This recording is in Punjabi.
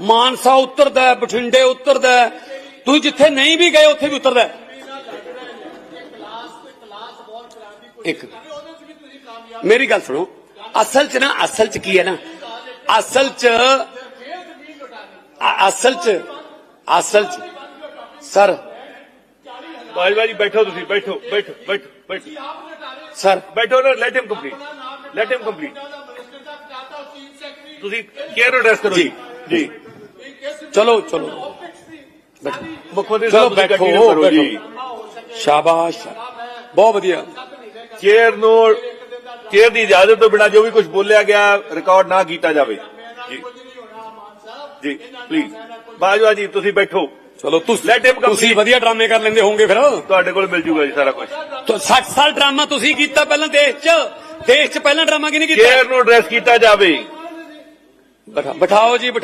ਮਾਨਸਾ ਉਤਰਦਾ ਬਠਿੰਡੇ ਉਤਰਦਾ। ਤੁਸੀਂ ਜਿੱਥੇ ਨਹੀਂ ਵੀ ਗਏ ਉੱਥੇ ਵੀ ਉਤਰਦਾ। ਇੱਕ ਮੇਰੀ ਗੱਲ ਸੁਣੋ। ਅਸਲ 'ਚ ਨਾ ਅਸਲ 'ਚ ਕੀ ਹੈ ਨਾ? ਅਸਲ 'ਚ ਅਸਲ 'ਚ ਅਸਲ 'ਚ ਸਰ। ਬਾਜਵਾ ਜੀ ਬੈਠੋ ਤੁਸੀਂ ਬੈਠੋ ਬੈਠੋ ਬੈਠੋ ਬੈਠੋ। ਸਰ। ਬੈਠੋ ਨਾ let him complete let him complete ਤੁਸੀਂ ਕੇਅਰ ਐਡਰੈਸ ਕਰੋ ਜੀ ਜੀ। ਚਲੋ ਚਲੋ ਮੁੱਖ ਮੰਤਰੀ ਚਲੋ ਸਾਹਿਬ ਤੁਸੀਂ ਬੈਠੋ, ਕੰਟੀਨਿਊ ਕਰੋ ਜੀ ਸ਼ਾਬਾਸ਼ ਬਹੁਤ ਵਧੀਆ ਚੇਅਰ ਨੂੰ ਚੇਅਰ ਦੀ ਇਜਾਜ਼ਤ ਤੋਂ ਬਿਨਾਂ ਜੋ ਵੀ ਕੁਝ ਬੋਲਿਆ ਗਿਆ ਰਿਕਾਰਡ ਨਾ ਕੀਤਾ ਜਾਵੇ ਜੀ ਜੀ ਪਲੀਜ਼ ਬਾਜਵਾ ਜੀ ਤੁਸੀਂ ਬੈਠੋ ਚਲੋ ਤੁਸੀਂ Let him complete. ਤੁਸੀਂ ਵਧੀਆ ਡਰਾਮੇ ਕਰ ਲੈਂਦੇ ਹੋਵੋਗੇ ਫਿਰ ਤੁਹਾਡੇ ਕੋਲ ਮਿਲ ਜੂਗਾ ਜੀ ਸਾਰਾ ਕੁਝ ਤੋ 60 ਸਾਲ ਡਰਾਮਾ ਤੁਸੀਂ ਕੀਤਾ ਪਹਿਲਾਂ ਦੇਸ਼ 'ਚ। ਦੇਸ਼ 'ਚ ਪਹਿਲਾਂ ਡਰਾਮਾ ਕਿਹਨੇ ਕੀਤਾ? ਚੇਅਰ ਨੂੰ ਐਡਰੈਸ ਕੀਤਾ ਜਾਵੇ। ਬਿਠਾ- ਬਿਠਾਓ ਜੀ ਬਿਠਾਓ।